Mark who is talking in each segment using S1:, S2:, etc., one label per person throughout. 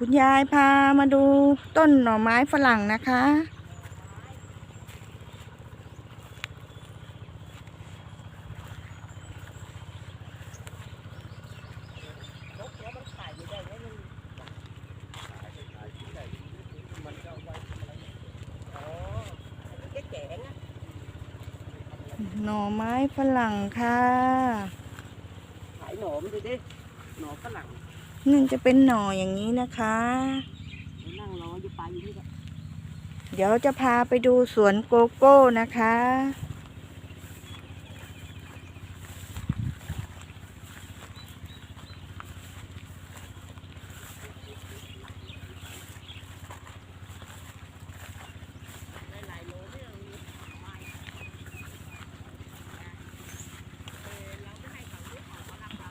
S1: คุณยายพามาดูต้นหน่อไม้ฝรั่งนะคะ หน่อไม้ฝรั่งค่ะ
S2: ขายหนอมดูดิ หน่อฝรั่ง
S1: นึ่งจะเป็นหน่ออย่างนี้นะคะ
S2: นั่งรออยู่ปลายอยู่นี่ก็
S1: เดี๋ยวจะพาไปดูสวนโกโก้นะคะ
S2: หลายๆโลเนี่ยเรามีไม้เออเราไม่ให้เขาซื้อของเขารับเรา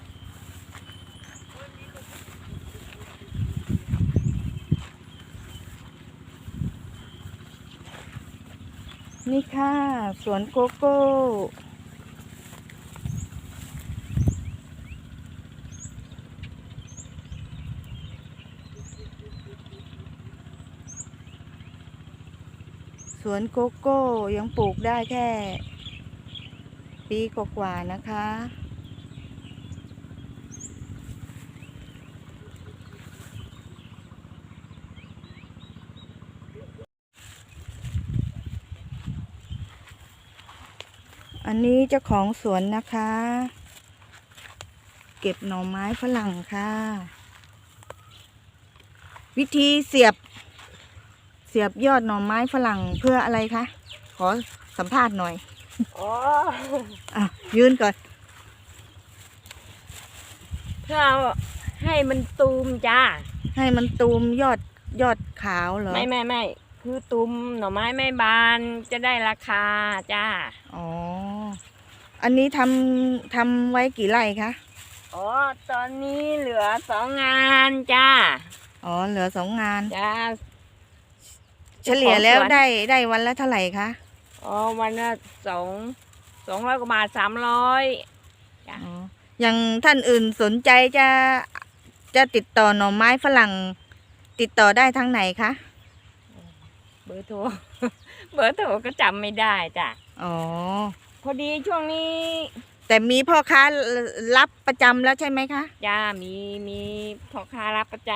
S1: นี่ค่ะ สวนโกโก้ สวนโกโก้ยังปลูกได้แค่ ปีกว่าๆนะคะ อันนี้เจ้าของสวนนะคะ เก็บหน่อไม้ฝรั่งค่ะ วิธีเสียบ เสียบยอดหน่อไม้ฝรั่งเพื่ออะไรคะ ขอสัมภาษณ์หน่อย
S2: อ๋อ
S1: อะยืนก่อน
S2: เพื่อให้มันตูมจ้า
S1: ให้มันตูมยอดยอดขาวเหรอ
S2: ไม่ไม่ไม่คือตูมหน่อไม้ไม่บานจะได้ราคาจ้า
S1: อ๋อ อันนี้ทำทำไว้กี่ไร่คะ
S2: อ๋อ ตอนนี้เหลือสองงานจ้า
S1: อ๋อ เหลือสองงาน
S2: จ้า
S1: เฉลี่ยแล้ว
S2: ของสวน
S1: ได้ได้วันละเท่าไหร่คะ
S2: อ๋อ วันละสองสองร้อยกว่าบาทสามร้อยจ้ะ
S1: อ๋ออย่างท่านอื่นสนใจจะจะติดต่อหน่อไม้ฝรั่ง ติดต่อได้ทางไหนคะ
S2: เบอร์โทร เบอร์โทรก็จำไม่ได้จ้ะ
S1: อ๋อ
S2: พ อดีช่วงนี้
S1: แต่มีพ่อค้ารับประจำแล้วใช่ไหมคะ
S2: จ้ามีมีพ่อค้ารับประจ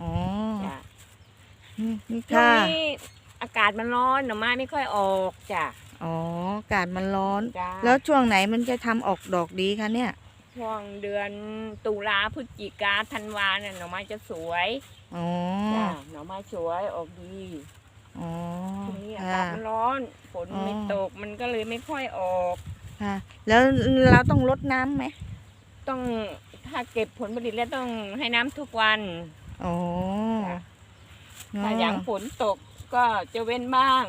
S1: อ๋อำ
S2: จ้ะ
S1: นี่นี่
S2: ช่วง
S1: ค่ะ
S2: นี้อากาศมันร้อนหน่อไม้ไม่ค่อยออกจ้ะ
S1: อ๋ออากาศมันร้อน
S2: จ้า
S1: แล้วช่วงไหนมันจะทำออกดอกดีคะเนี่ย
S2: ช่วงเดือนตุลาพฤศจิกาธันวาเนี่ยหน่อไม้จะสวย
S1: อ๋อ
S2: จ้ะหน่อไม้สวยออกดี
S1: อ๋อ
S2: ช่วงนี้อา
S1: ค่ะ
S2: กาศมันร้อนฝน
S1: อ๋อ
S2: ไม่ตกมันก็เลยไม่ค่อยออก
S1: ค่ะ แล้วเราต้องรดน้ำไหม
S2: ต้องถ้าเก็บผลผลิตแล้วต้องให้น้ำทุกวัน
S1: อ๋อ
S2: จ้ะ
S1: อ๋อ
S2: ถ้าอย่างฝนตกก็จะเว้นบ้าง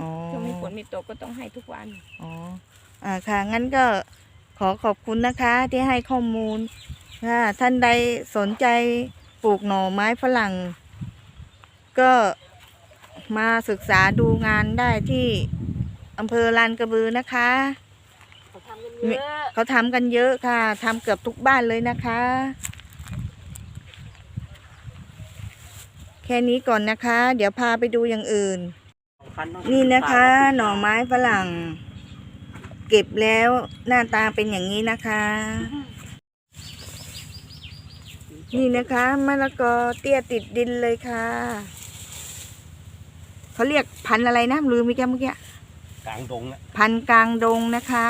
S1: อ๋อ
S2: ช่วงนี้ฝนไม่ตกก็ต้องให้ทุกวัน
S1: อ๋ออ่าค่ะ งั้นก็ขอขอบคุณนะคะที่ให้ข้อมูลถ้าท่านใดสนใจปลูกหน่อไม้ฝรั่ง ก็ มาศึกษาดูงานได้ที่อำเภอลานกระบือนะคะ
S2: เขาทำกันเยอะ
S1: เขาทำกันเยอะค่ะทำเกือบทุกบ้านเลยนะคะ แค่นี้ก่อนนะคะ เดี๋ยวพาไปดูอย่างอื่น นี่นะคะ หน่อไม้ฝรั่ง เก็บแล้วหน้าตาเป็นอย่างนี้นะคะ นี่นะคะมะละกอเตี้ยติดดินเลยค่ะ เขาเรียกพันธุ์อะไรนะลืมไปแกเมื่อกี้
S3: กลางดงอะ
S1: พันธุ์กลางดงนะคะ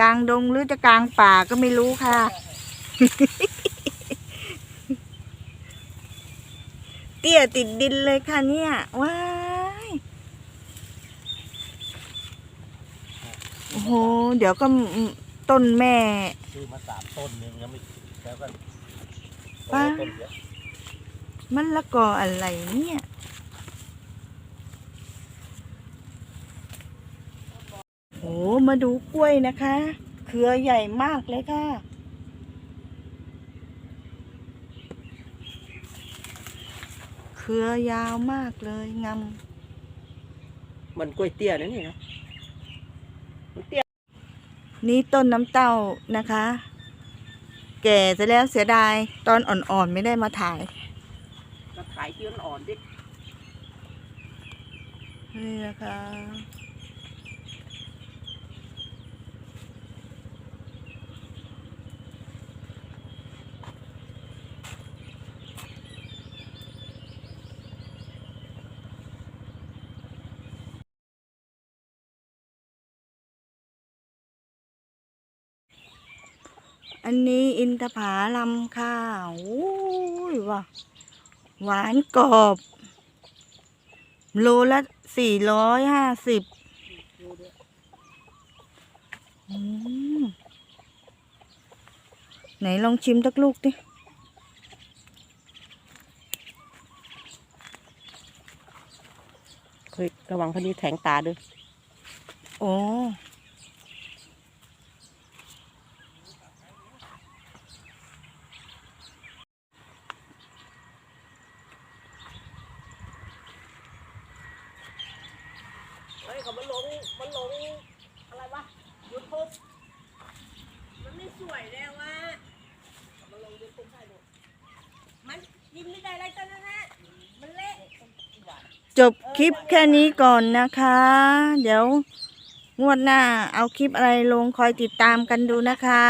S1: กลางดงหรือจะกลางป่าก็ไม่รู้ค่ะ เตี้ยติดดินเลยค่ะเนี่ยว้ายโอ้โหเดี๋ยวก็ต้นแม่
S3: ซื้อมาสามต้นนึงยังไม่แล้วก็
S1: ป้า
S3: ต้นเดียว
S1: มันละกออะไรเนี่ยโอ้ มาดูกล้วยนะคะ เครือใหญ่มากเลยค่ะ เครือยาวมากเลยงาม
S2: มันกล้วยเตี้ยนะนี่นะมันเตี้ย
S1: นี่ต้นน้ำเต้านะคะ แก่จะแล้วเสียดาย ตอนอ่อนๆไม่ได้มาถ่าย
S4: ก็ขายที่อ่อนๆดิ
S1: นี่นะคะ อันนี้อินทผาลำค่ะโอ้ยว่ะหวานกรอบ โลละสี่ร้อยห้าสิบไหนลองชิมสักลูกดิ
S4: เฮ้ยระวังพอดีแทงตาด้วย
S1: โอ้
S4: เฮ้ยเขามันลงมันลงอะไรวะยูทูบมันไม่สวยแล้ววะมันลงยูทูบให้ดูมันกินไม่ได้อะไรตอนนั้นฮะมันเละ
S1: จบคลิปแค่นี้ก่อนนะคะ เดี๋ยวงวดหน้าเอาคลิปอะไรลงคอยติดตามกันดูนะคะ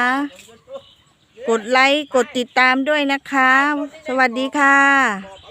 S1: กดไลค์กดติดตามด้วยนะคะ สวัสดีค่ะ